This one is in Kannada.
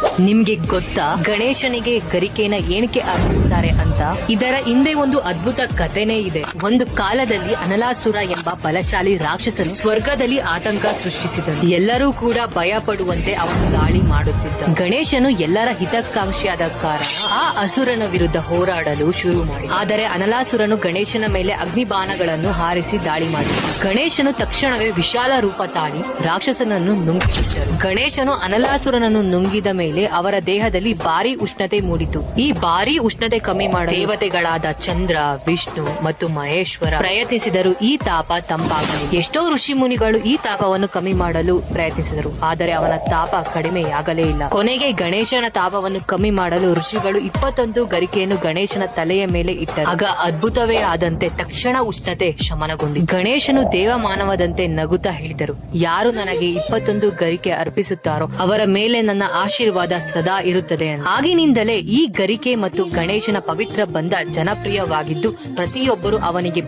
Yeah! ನಿಮ್ಗೆ ಗೊತ್ತಾ? ಗಣೇಶನಿಗೆ ಗರಿಕೆನ ಏನಕ್ಕೆ ಅರ್ಪಿಸ್ತಾರೆ ಅಂತ? ಇದರ ಹಿಂದೆ ಒಂದು ಅದ್ಭುತ ಕಥೆನೇ ಇದೆ. ಒಂದು ಕಾಲದಲ್ಲಿ ಅನಲಾಸುರ ಎಂಬ ಬಲಶಾಲಿ ರಾಕ್ಷಸನು ಸ್ವರ್ಗದಲ್ಲಿ ಆತಂಕ ಸೃಷ್ಟಿಸಿದನು. ಎಲ್ಲರೂ ಕೂಡ ಭಯ ಪಡುವಂತೆ ಅವನು ದಾಳಿ ಮಾಡುತ್ತಿದ್ದ. ಗಣೇಶನು ಎಲ್ಲರ ಹಿತಕಾಂಕ್ಷಿಯಾದ ಕಾರಣ ಆ ಅಸುರನ ವಿರುದ್ಧ ಹೋರಾಡಲು ಶುರು ಮಾಡಿ ಆದರೆ ಅನಲಾಸುರನು ಗಣೇಶನ ಮೇಲೆ ಅಗ್ನಿಬಾಣಗಳನ್ನು ಹಾರಿಸಿ ದಾಳಿ ಮಾಡಿದ. ಗಣೇಶನು ತಕ್ಷಣವೇ ವಿಶಾಲ ರೂಪ ತಾಳಿ ರಾಕ್ಷಸನನ್ನು ನುಂಗಿಸಿದ್ದರು. ಗಣೇಶನು ಅನಲಾಸುರನನ್ನು ನುಂಗಿದ ಮೇಲೆ ಅವರ ದೇಹದಲ್ಲಿ ಭಾರಿ ಉಷ್ಣತೆ ಮೂಡಿತು. ಈ ಭಾರಿ ಉಷ್ಣತೆ ಕಮ್ಮಿ ಮಾಡಲು ದೇವತೆಗಳಾದ ಚಂದ್ರ, ವಿಷ್ಣು ಮತ್ತು ಮಹೇಶ್ವರ ಪ್ರಯತ್ನಿಸಿದರು. ಈ ತಾಪ ತಂಪಾಗಲಿ. ಎಷ್ಟೋ ಋಷಿ ಮುನಿಗಳು ಈ ತಾಪವನ್ನು ಕಮ್ಮಿ ಮಾಡಲು ಪ್ರಯತ್ನಿಸಿದರು. ಆದರೆ ಅವನ ತಾಪ ಕಡಿಮೆಯಾಗಲೇ ಇಲ್ಲ. ಕೊನೆಗೆ ಗಣೇಶನ ತಾಪವನ್ನು ಕಮ್ಮಿ ಮಾಡಲು ಋಷಿಗಳು ಇಪ್ಪತ್ತೊಂದು ಗರಿಕೆಯನ್ನು ಗಣೇಶನ ತಲೆಯ ಮೇಲೆ ಇಟ್ಟರು. ಆಗ ಅದ್ಭುತವೇ ಆದಂತೆ ತಕ್ಷಣ ಉಷ್ಣತೆ ಶಮನಗೊಂಡಿತು. ಗಣೇಶನು ದೇವ ಮಾನವದಂತೆ ನಗುತ್ತಾ ಹೇಳಿದರು. ಯಾರು ನನಗೆ ಇಪ್ಪತ್ತೊಂದು ಗರಿಕೆ ಅರ್ಪಿಸುತ್ತಾರೋ ಅವರ ಮೇಲೆ ನನ್ನ ಆಶೀರ್ವಾದ ಸದಾ ಇರುತ್ತದೆ. ಆಗಿನಿಂದಲೇ ಈ ಗರಿಕೆ ಮತ್ತು ಗಣೇಶನ ಪವಿತ್ರ ಬಂಧ ಜನಪ್ರಿಯವಾಗಿದ್ದು ಪ್ರತಿಯೊಬ್ಬರು ಅವನಿಗೆ